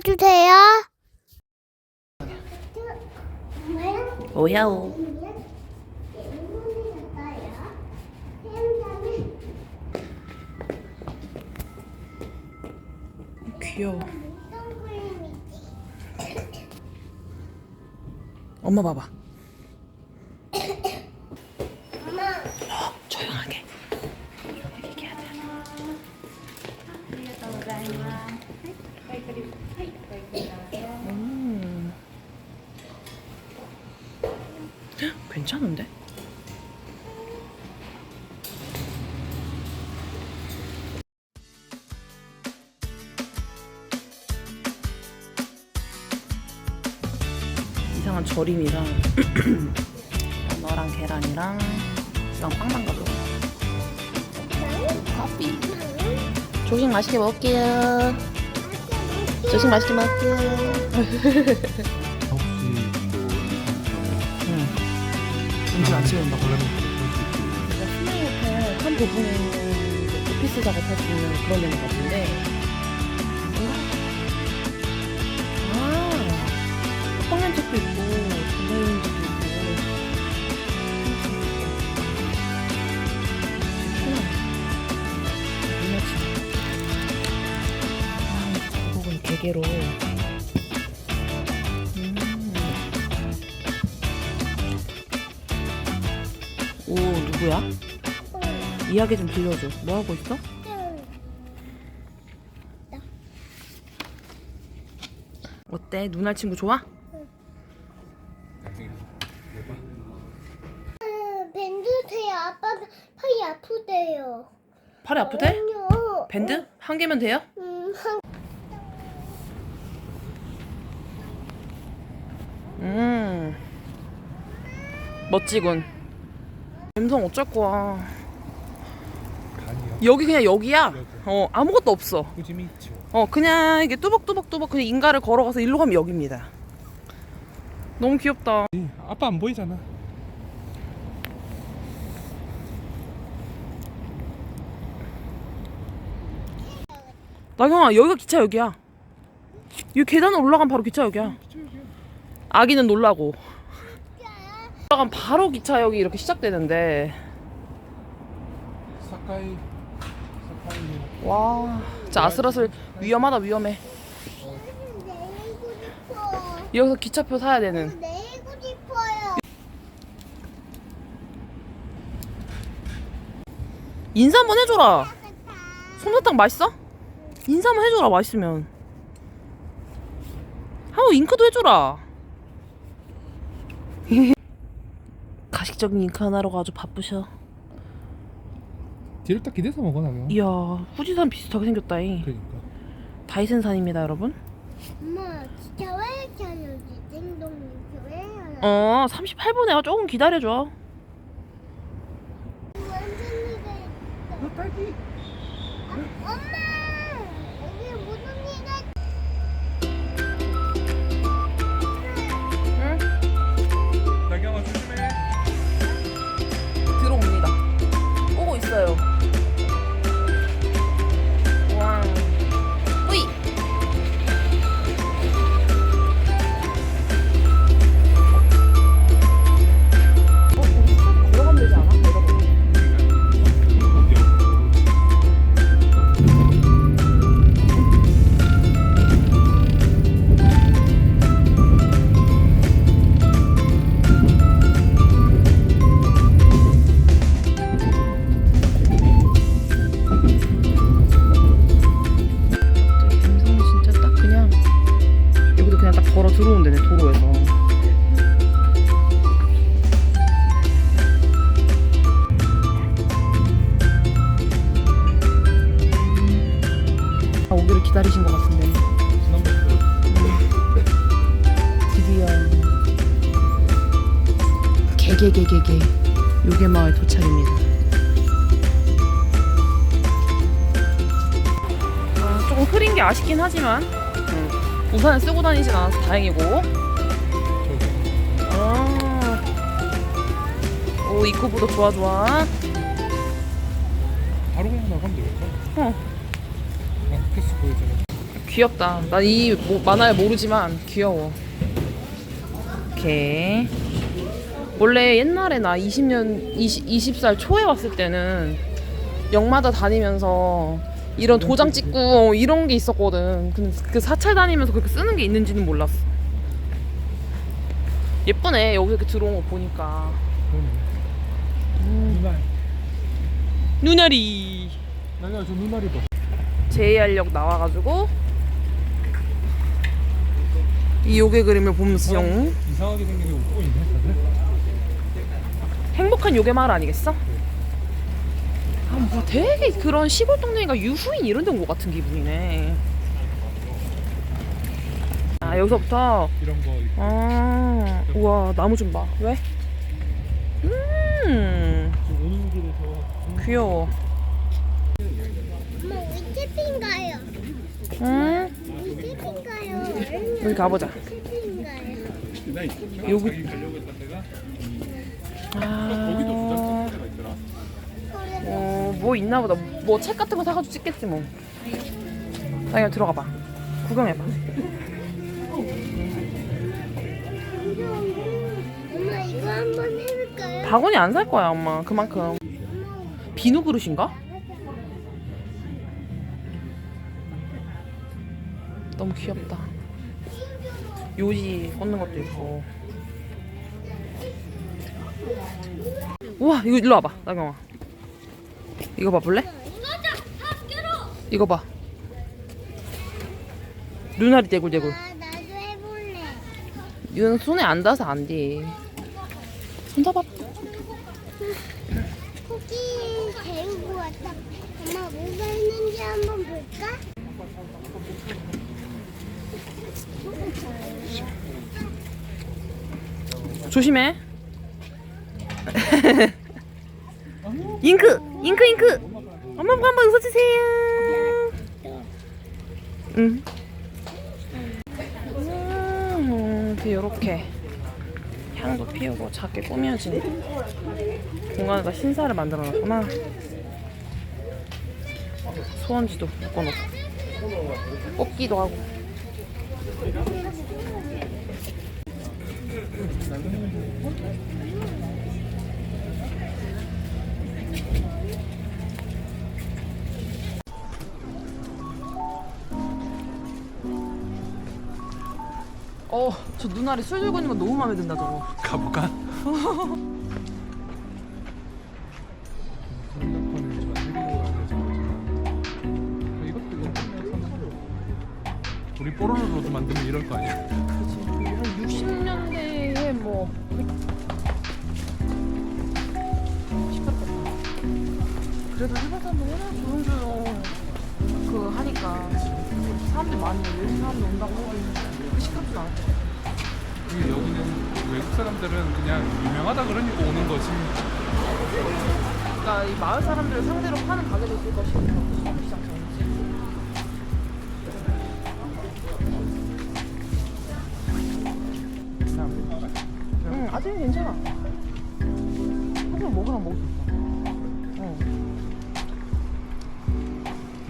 눌러주세요. 오야오. 귀여워. 엄마 봐봐. 괜찮은데? 이상한 절임이랑 너랑 계란이랑 이랑 빵만 가져. 커피. 조식 맛있게 먹을게요. 조식 맛있게 먹을게요. 음식 안 치운다고. 그러면 플레이 호텔 한 부분에 오피스 작업할 수 있는 그런 데인 것 같은데. 이야기 좀 들려줘. 뭐 하고 있어? 어때? 눈알 친구 좋아? 밴드세요. 아빠 팔이 아프대요. 팔이 아프대? 아니요. 밴드? 한 개면 돼요? 음, 한 음. 멋지군. 갬성 어쩔 거야. 여기 그냥 여기야. 어, 아무것도 없어. 있죠. 어, 그냥 이게 뚜벅뚜벅뚜벅 그냥 인가를 걸어가서 일로 가면 여기입니다. 너무 귀엽다. 이, 아빠 안 보이잖아. 나경아, 여기가 기차역이야. 이 계단을 올라가면 바로 기차역이야. 아기는 놀라고. 올라가면 바로 기차역이 이렇게 시작되는데. 사카이 와, 진짜 아슬아슬 위험하다 위험해. 여기서 기차표 사야 되는. 인사 한번 해줘라. 솜사탕 맛있어? 인사 한번 해줘라 맛있으면. 하고 잉크도 해줘라. 가식적인 잉크 하나로가 아주 바쁘셔. 뒤를 딱 기대서 먹어 나면. 이야 후지산 비슷하게 생겼다잉. 그러니까. 다이센산입니다 여러분. 엄마, 진짜 왜 이렇게 띵동 왜 하나? 어 38분에 조금 기다려줘. 완전히가 너 딸기. 우산을 쓰고 다니진 않아서 다행이고 아, 오 이코보다 좋아 좋아 바로 그냥 나가면 되겠다. 어 아, 패스 보여줘라. 귀엽다. 난 이 만화를 모르지만 귀여워. 오케이. 원래 옛날에 나 20년, 20, 20살 초에 왔을 때는 역마다 다니면서 이런 도장 찍고 이런 게 있었거든. 근데 그 사찰 다니면서 그렇게 쓰는 게 있는지는 몰랐어. 예쁘네. 여기 이렇게 들어온 거 보니까. 눈알. 눈알이. 나경아 저 눈알이 봐. JR역 나와가지고 이 요괴 그림을 보면서 영 이상하게 생긴 게 웃고 있네 다들. 행복한 요괴 마을 아니겠어? 아, 뭐 되게 그런 시골 동네가 유후인 이런 데온 것 같은 기분이네. 아 여기서부터 이런 거. 아 우와 나무 좀 봐. 왜? 음 지금 오는 길에서 귀여워. 엄마 우리 캠핑 가요. 음 우리 캠핑 가요. 여기 가보자. 캠핑 가요. 여기- 자기 가려고 했던 데가 아 거기도. 어, 뭐 있나 보다. 뭐 책 같은 거 사가지고 찍겠지 뭐. 나 그냥 들어가 봐. 구경해봐. 엄마 이거 한번 해볼까요? 바구니 안 살 거야, 엄마. 그만큼. 비누 그릇인가? 너무 귀엽다. 요지 꽂는 것도 있고. 우와, 이거 일로 와봐, 나경아. 이거 봐 볼래? 이거 봐. 눈알이 대굴대굴. 아 나도 해볼래. 이건 손에 안 닿아서 안 돼. 손 잡아. 코끼 데우고 왔다. 엄마 뭐가 있는지 한번 볼까? 조심해. 잉크, 잉크, 잉크. 엄마 한번 웃어주세요. 응. 음, 이렇게 향도 피우고 작게 꾸며진 공간에다 신사를 만들어 놨구나. 소원지도 묶어놓고 뽑기도 하고. 어, 저 눈알이 술 들고 있는 거 너무 마음에 든다 저거. 가볼까? 시끄럽진 않았대. 이게 여기는 외국 사람들은 그냥 유명하다 그러니까 오는 거지. 그러니까 이 마을 사람들을 상대로 파는 가게도 있을 것이고 시장 전지. 응, 아직 괜찮아. 한번 먹으라 먹을 수 있어. 어.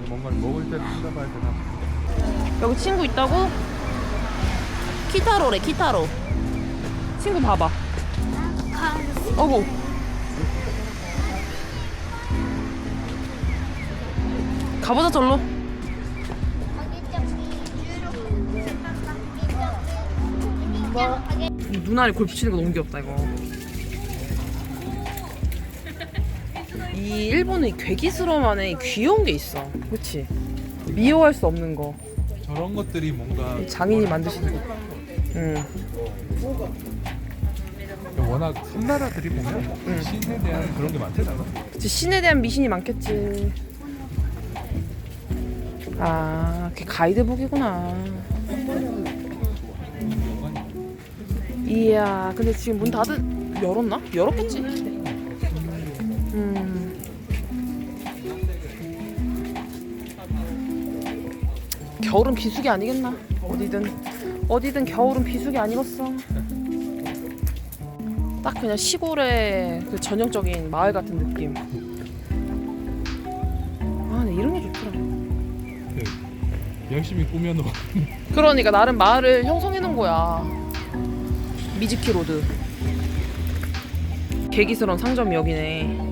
뭔가 먹을 때 찾아봐야 되나? 여기 친구 있다고? 키타로래 키타로. 친구 봐봐. 어구. 가보자 절로. 눈알이 골프 치는 거 너무 귀엽다 이거. 이 일본의 괴기스러움 안에 귀여운 게 있어. 그치? 미워할 수 없는 거. 저런 것들이 뭔가 장인이 만드시는 거. 응. 워낙 섬나라들이 보면 신에 대한 그런 게 많대잖아. 그치, 신에 대한 미신이 많겠지. 아, 그게 가이드북이구나. 이야, 근데 지금 문 닫은 열었나? 열었겠지. 음. 겨울은 비수기 아니겠나? 어디든 어디든 겨울은 비수기 아니겠어. 딱 그냥 시골의 그 전형적인 마을 같은 느낌. 아, 나 이런 게 좋더라. 열심히 꾸며놓은 그러니까 나름 마을을 형성해 놓은 거야. 미즈키 로드. 계기스러운 상점이 여기네.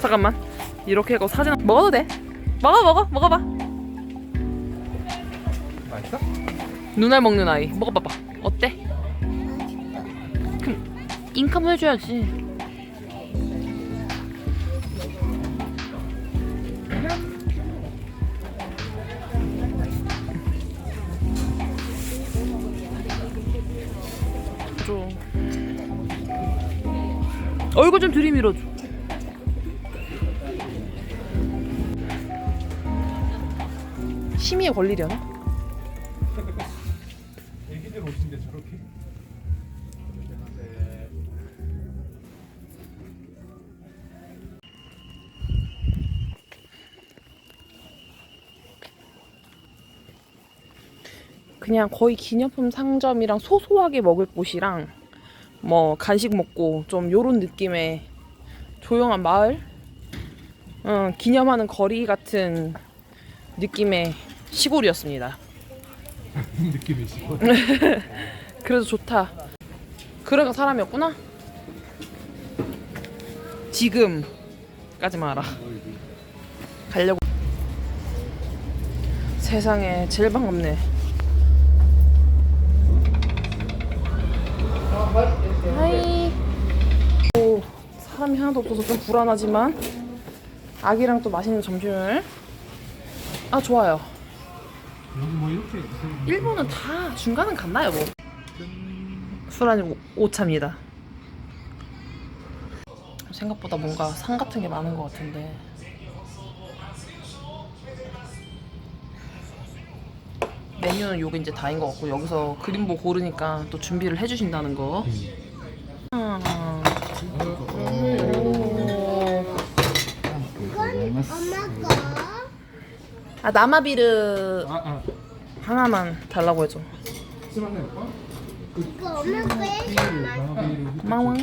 잠깐만. 이렇게 하고 사진 먹어도 돼. 먹어 먹어 먹어봐. 맛있어? 눈알 먹는 아이 먹어봐봐. 어때? 그럼 인컴 해줘야지. 얼굴 좀 들이밀어줘. 심의에 걸리려나? 애기들 옷인데 저렇게 그냥 거의 기념품 상점이랑 소소하게 먹을 곳이랑 뭐 간식 먹고 좀 요런 느낌의 조용한 마을 어, 기념하는 거리 같은 느낌의 시골이었습니다. 느낌이 있어 그래서 좋다. 그래가 사람이었구나. 지금까지만 알아. 가려고. 세상에 제일 반갑네. 하이. 오, 사람이 하나도 없어서 좀 불안하지만 아기랑 또 맛있는 점심을. 아 좋아요. 여기 뭐 이렇게. 일본은 다 중간은 갔나요 뭐? 술안이 오- 오차입니다. 생각보다 뭔가 상 같은 게 많은 것 같은데. 메뉴는 요게 이제 다인 것 같고 여기서 그림보 고르니까 또 준비를 해주신다는 거. 아. 이건 엄마 거. 아 나마비르 아, 아. 하나만 달라고 해줘. 이거 엄마. 고마워.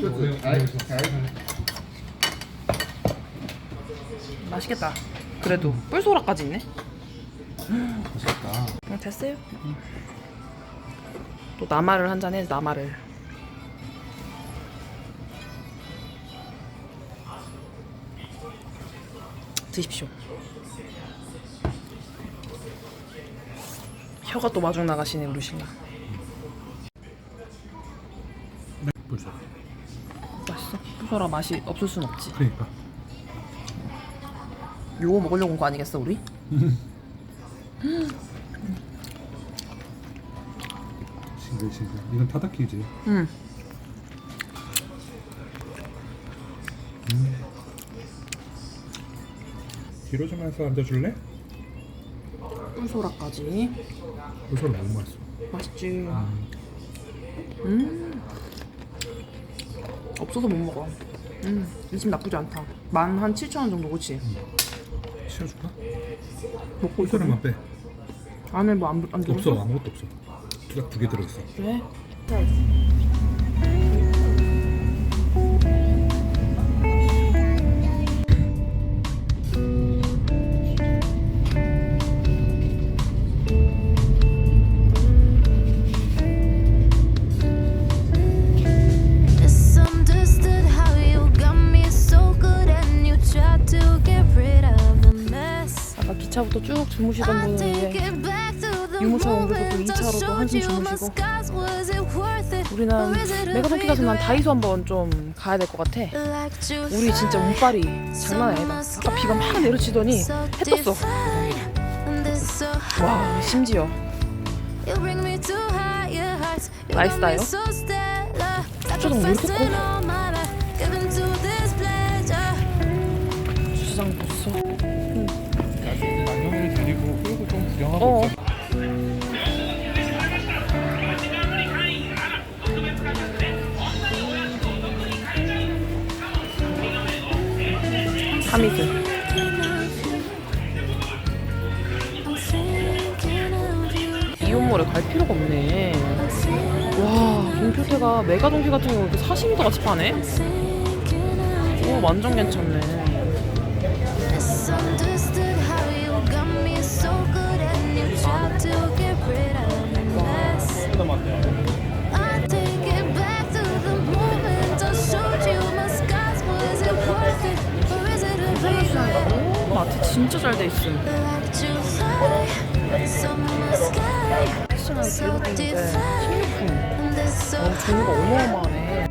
맛있겠다. 그래도 뿔소라까지 있네. 맛있다. 응, 됐어요. 또 나마를 한 잔 해. 나마를. 드십시오. 혀가 또 마중 나가시네 우리 신랑. 벌써. 맛있어. 뿔소라 맛이 없을 순 없지. 그러니까. 요거 먹으려고 온 거 아니겠어 우리? 싱글 싱글. 이건 타다키지. 응. 뒤로 좀 해서 앉아줄래? 뿔소라까지. 벌써 너무 맛있어. 맛있지. 음. 없어서 못 먹어. 음. 이 집 나쁘지 않다. 만 한 7천 원 정도 그치? 씌워줄까? 먹고 있어. 소리만 빼. 안에 뭐안 안 들어? 없어 아무것도 없어. 두가 두개 들어있어. 그래? 주무시던 분은 이제 유모차 옮겨서 또 moment I 2차로 또 한숨 주무시고. 우리는 a 메가성키 가서 난? 다이소 한번 좀 가야 될 것 같아. 우리 진짜 운빨이 장난 아니다. 아까 비가 막 내려치더니 해 떴어. 와 심지어 stellar. 표정 왜 이렇게 커? 어. 하미스. 이온몰에 갈 필요가 없네. 와, 동표태가 메가 동피 같은 거 이렇게 40m 같이 파네? 오, 완전 괜찮네. 진짜 잘 돼 있음. Like July, summer sky, 패션은 so 기록인데 different. 식료품. And this so 어, 종류가 어마어마하네.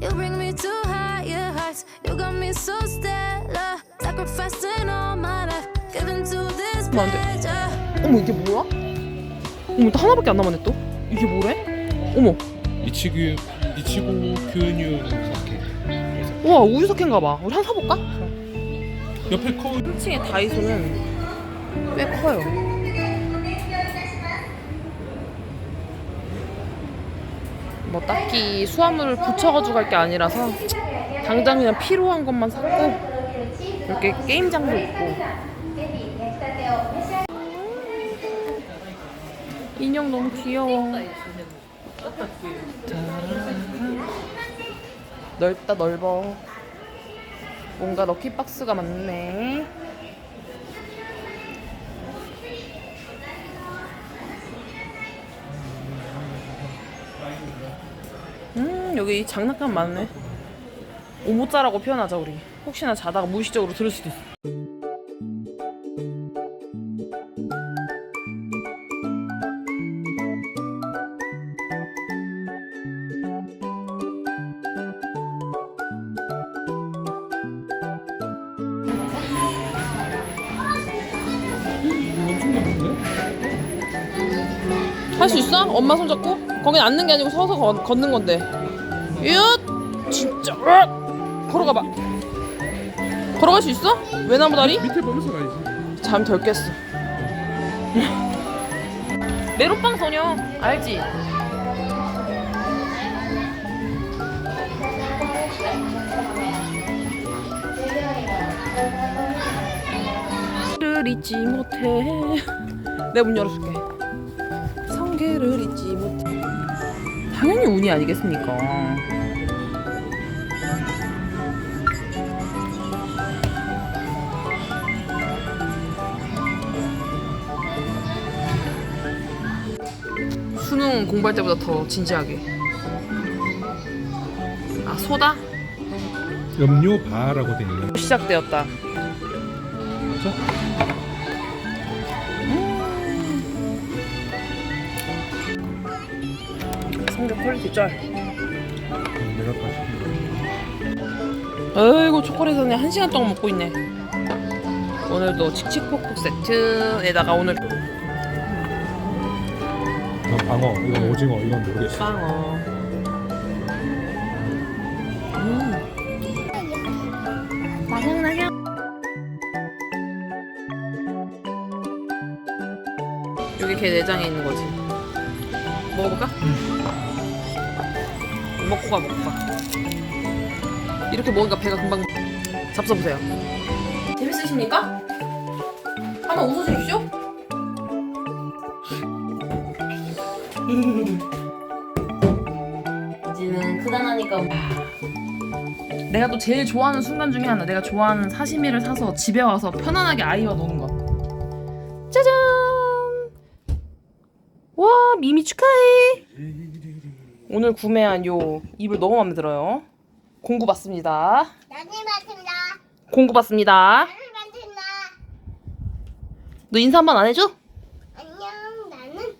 You bring me to higher heights. You got me so stellar. Sacrificing all my life, giving to this 뭐, 안 돼. pleasure. 어머, 이게 뭐야? 어머, 또 하나밖에 안 남았네, 또? 이게 뭐래? 어머, 이치구 이치고 교류 사케. 우와, 우유석인가 봐. 우리 하나 사볼까? 옆에 커 1층의 다이소는 꽤 커요. 뭐 딱히 수화물을 붙여가지고 갈 게 아니라서 당장 그냥 필요한 것만 샀고 이렇게 게임장도 있고 인형 너무 귀여워. 넓다 넓어. 뭔가 럭키박스가 많네. 음, 여기 장난감 많네. 오모짜라고 표현하자, 우리. 혹시나 자다가 무의식적으로 들을 수도 있어. 엄마 손잡고? 거긴 앉는 게 아니고 서서 건, 걷는 건데. 얏! 진짜. 으악! 걸어가봐. 걸어갈 수 있어? 외나무 다리? 밑에 보면서 가야지. 잠 덜 깼어. 메론빵 소녀 알지? 를 잊지 못해. 내가 문 열어줄게. 성게를 잊지 못해. 당연히 운이 아니겠습니까? 수능 공부할 때보다 더 진지하게. 아 소다 염료 바라고 돼 있는. 시작되었다. 자. 성적 내가 다시. 아이고 초콜릿은 그냥 한 시간 동안 먹고 있네. 오늘도 칙칙폭폭 세트에다가 오늘 이건 방어, 이건 오징어, 이건 모르겠어. 빵어. 음. 여기 걔 내장에 있는 거지. 먹어볼까? 먹고 가 먹고 가. 이렇게 먹으니까 배가 금방 잡숴보세요. 재밌으십니까? 한번 웃어주십시오. 이제는 크다 나니까 내가 또 제일 좋아하는 순간 중에 하나 내가 좋아하는 사시미를 사서 집에 와서 편안하게 아이와 노는 거 짜잔 와 미미 축하해 오늘 구매한 요 이불 너무 마음에 들어요 공구 받습니다 맞습니다. 공구 받습니다 맞습니다. 너 인사 한 번 안 해줘? 안녕. 나는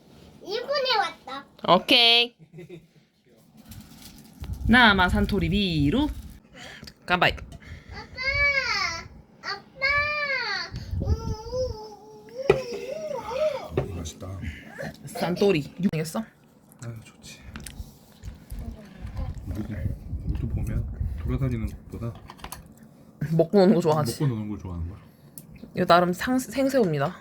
일본에 왔다. 오케이 나마 산토리 비루 깜바이 아빠. 아빠. 맛있다. 산토리 알겠어? 아 좋지. 우리도 우리도 보면 돌아다니는 것보다 먹고 노는 거 좋아하지 먹고 노는 걸 좋아하는 거야. 이거 나름 상, 생새우입니다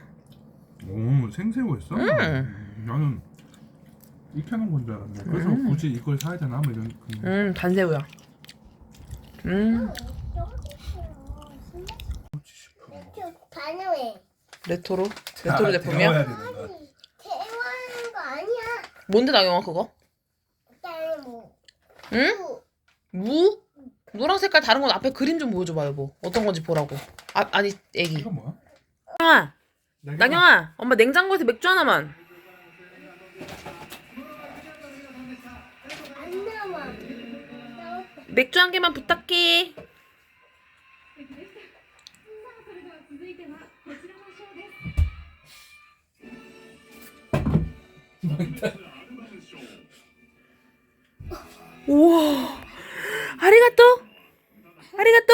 오 생새우였어? 음. 나는 익혀놓은 건 줄 알았네. 그래서 굳이 이걸 사야 되나? 뭐 이런. 그- 음 단새우야 음. 레토로? 레토로 제품이야? 아, 되는 거야. 대화하는 거 아니야. 뭔데 나경아 그거? 일단 뭐. 응? 뭐, 무? 노랑 색깔 다른 건 앞에 그림 좀 보여줘봐 여보 어떤 건지 보라고 아, 아니 애기 이거 뭐야? 나경아 나경아 엄마 냉장고에서 맥주 하나만 안 나와. 나왔다. 맥주 한 개만 부탁해 우와 아리가또 아리가또.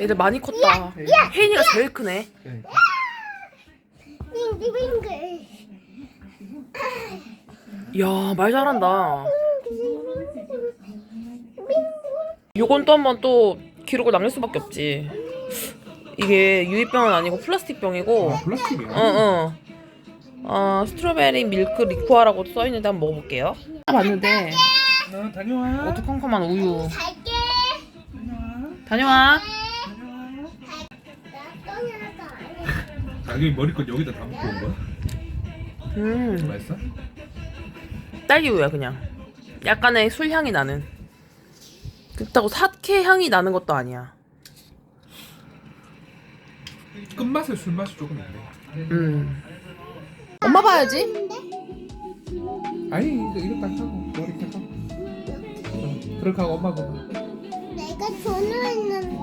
애들 많이 컸다 혜인이가 제일 크네. 빙글빙글. 이야 말 잘한다 요건 또 한번 또 기록을 남길 수밖에 없지 이게 유리병은 아니고 플라스틱 병이고 아, 플라스틱이야. 어 어 어, 스트로베리 밀크 리코아라고 써있는데 한번 먹어볼게요 봤는데 어, 다녀와. 어두컴컴한 우유 갈게. 다녀와 나 떠나가 아니야. 자기 머리끝 여기다 다 묶고 온 거야? 음 맛있어? 딸기 우유야 그냥 약간의 술 향이 나는 그렇다고 사케 향이 나는 것도 아니야 끝맛에 술 맛이 조금 있네. 음 엄마 봐야지 아니 이거 이거 딱 하고 머리 딱 하고. 어, 그렇게 하고 엄마 보고. 내가 전화했는데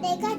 내가